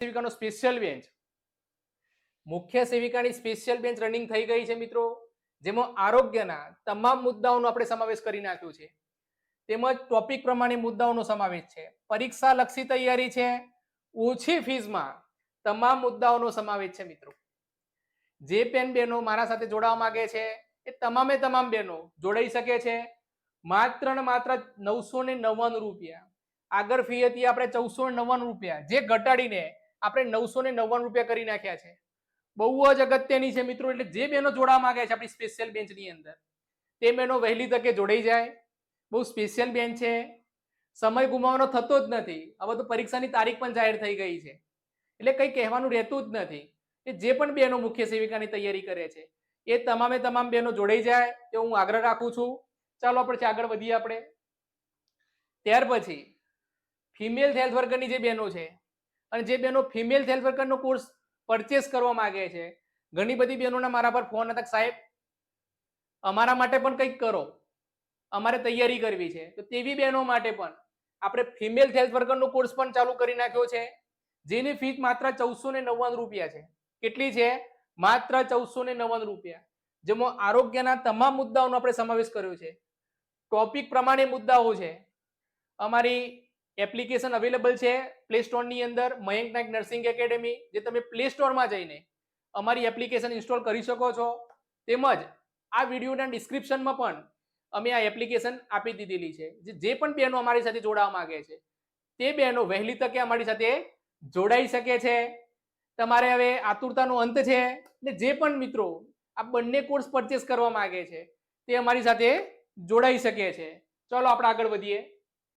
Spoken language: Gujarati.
સેવિકાનો સ્પેશિયલ બેન્ચ મુખ્ય સેવિકાની સ્પેશિયલ બેન્ચ રનિંગ થઈ ગઈ છે મિત્રો. જેમાં આરોગ્યના તમામ મુદ્દાઓનો આપણે સમાવેશ કરી નાખ્યો છે. તેમજ ટોપિક પ્રમાણે મુદ્દાઓનો સમાવેશ છે. પરીક્ષા લક્ષી તૈયારી છે. ઓછી ફીઝમાં તમામ મુદ્દાઓનો સમાવેશ છે મિત્રો. જે પેન બહેનો મારા સાથે જોડાવા માંગે છે, એ તમામે તમામ બહેનો જોડાઈ શકે છે. માત્ર ને માત્ર નવસો ને નવ્વાણું રૂપિયા. આગળ ફી હતી આપણે ચૌદસો નવ્વાણું રૂપિયા. જે ઘટાડીને આપણે નવસો ને નવ્વાણું રૂપિયા કરી નાખ્યા છે. બહુ જ અગત્યની છે મિત્રો, એટલે જે બહેનો જોડાવા માંગે છે આપણી સ્પેશિયલ બેન્ચની અંદર, તે બહેનો વહેલી તકે જોડાઈ જાય. બહુ સ્પેશિયલ બેન્ચ છે. સમય ગુમાવવાનો થતો જ નથી. હવે તો પરીક્ષાની તારીખ પણ જાહેર થઈ ગઈ છે. એટલે કંઈ કહેવાનું રહેતું જ નથી કે જે પણ બહેનો મુખ્ય સેવિકાની તૈયારી કરે છે, એ તમામે તમામ બહેનો જોડાઈ જાય તે હું આગ્રહ રાખું છું. ચાલો આપણે આગળ વધીએ આપણે. ત્યાર પછી ફિમેલ હેલ્થ વર્કરની જે બહેનો છે અને જે બહેનો ફિમેલ હેલ્થ વર્કરનો કોર્સ પરચેસ કરવા માગે છે, ઘણી બધી બહેનોના મારા પર ફોન હતા સાહેબ, અમારા માટે પણ કંઈક કરો. અમારે તૈયારી કરવી છે. તો તેવી બહેનો માટે પણ આપણે ફિમેલ હેલ્થ વર્કરનો કોર્સ પણ ચાલુ કરી નાખ્યો છે, જેની ફીસ માત્ર ચૌદસો ને નવ્વાણું રૂપિયા છે. કેટલી છે? માત્ર ચૌદસો ને રૂપિયા. જેમાં આરોગ્યના તમામ મુદ્દાઓનો આપણે સમાવેશ કર્યો છે. ટોપિક પ્રમાણે મુદ્દાઓ છે. અમારી એપ્લિકેશન અવેલેબલ છે પ્લે સ્ટોરની અંદર મયંક નાયક નર્સિંગ એકેડેમી, જે તમે પ્લે સ્ટોરમાં જઈને અમારી એપ્લિકેશન ઇન્સ્ટોલ કરી શકો છો. તેમજ આ વિડીયોના ડિસ્ક્રિપ્શનમાં પણ અમે આ એપ્લિકેશન આપી દીધેલી છે. જે પણ બહેનો અમારી સાથે જોડાવા માંગે છે, તે બહેનો વહેલી તકે અમારી સાથે જોડાઈ શકે છે. તમારે હવે આતુરતાનો અંત છે ને જે પણ મિત્રો આ બંને કોર્સ પરચેસ કરવા માગે છે, તે અમારી સાથે જોડાઈ શકે છે. ચલો આપણે આગળ વધીએ.